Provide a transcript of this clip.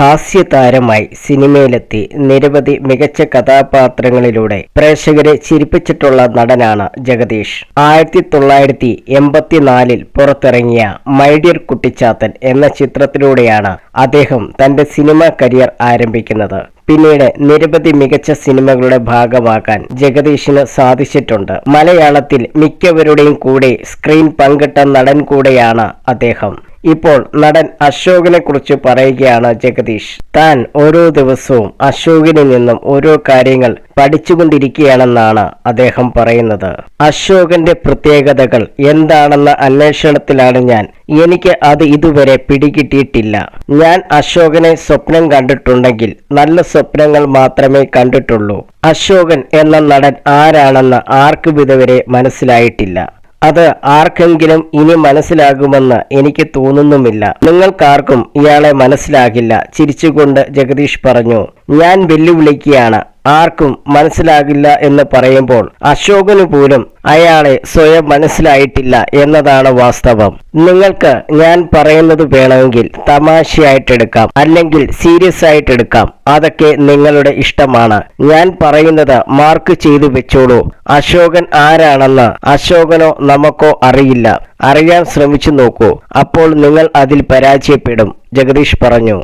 ഹാസ്യതാരമായി സിനിമയിലെത്തി നിരവധി മികച്ച കഥാപാത്രങ്ങളിലൂടെ പ്രേക്ഷകരെ ചിരിപ്പിച്ചിട്ടുള്ള നടനാണ് ജഗദീഷ്. ആയിരത്തി തൊള്ളായിരത്തി എൺപത്തിനാലിൽ പുറത്തിറങ്ങിയ മൈഡിയർ കുട്ടിച്ചാത്തൻ എന്ന ചിത്രത്തിലൂടെയാണ് അദ്ദേഹം തന്റെ സിനിമാ കരിയർ ആരംഭിക്കുന്നത്. പിന്നീട് നിരവധി മികച്ച സിനിമകളുടെ ഭാഗമാകാൻ ജഗദീഷിന് സാധിച്ചിട്ടുണ്ട്. മലയാളത്തിൽ മിക്കവരുടെയും കൂടെ സ്ക്രീൻ പങ്കിട്ട നടൻ കൂടെയാണ് അദ്ദേഹം. ഇപ്പോൾ നടൻ അശോകിനെ കുറിച്ച് പറയുകയാണ് ജഗദീഷ്. താൻ ഓരോ ദിവസവും അശോകിനിൽ നിന്നും ഓരോ കാര്യങ്ങൾ പഠിച്ചുകൊണ്ടിരിക്കുകയാണെന്നാണ് അദ്ദേഹം പറയുന്നത്. അശോകന്റെ പ്രത്യേകതകൾ എന്താണെന്ന അന്വേഷണത്തിലാണ് ഞാൻ. എനിക്ക് അത് ഇതുവരെ പിടികിട്ടിയിട്ടില്ല. ഞാൻ അശോകനെ സ്വപ്നം കണ്ടിട്ടുണ്ടെങ്കിൽ നല്ല സ്വപ്നങ്ങൾ മാത്രമേ കണ്ടിട്ടുള്ളൂ. അശോകൻ എന്ന നടൻ ആരാണെന്ന് ആർക്കും ഇതുവരെ മനസ്സിലായിട്ടില്ല. അത് ആർക്കെങ്കിലും ഇനി മനസ്സിലാകുമെന്ന് എനിക്ക് തോന്നുന്നുമില്ല. നിങ്ങൾക്കാർക്കും ഇയാളെ മനസ്സിലാകില്ല. ചിരിച്ചുകൊണ്ട് ജഗദീഷ് പറഞ്ഞു ഞാൻ വെല്ലുവിളിക്കുകയാണ്. ആർക്കും മനസ്സിലാകില്ല എന്ന് പറയുമ്പോൾ അശോകന് പോലും അയാളെ സ്വയം മനസ്സിലായിട്ടില്ല എന്നതാണ് വാസ്തവം. നിങ്ങൾക്ക് ഞാൻ പറയുന്നത് വേണമെങ്കിൽ തമാശയായിട്ടെടുക്കാം അല്ലെങ്കിൽ സീരിയസ് ആയിട്ട് എടുക്കാം. അതൊക്കെ നിങ്ങളുടെ ഇഷ്ടമാണ്. ഞാൻ പറയുന്നത് മാർക്ക് ചെയ്തു വെച്ചോളൂ. അശോകൻ ആരാണെന്ന് അശോകനോ നമുക്കോ അറിയില്ല. അറിയാൻ ശ്രമിച്ചു നോക്കൂ. അപ്പോൾ നിങ്ങൾ അതിൽ പരാജയപ്പെടും. ജഗദീഷ് പറഞ്ഞു.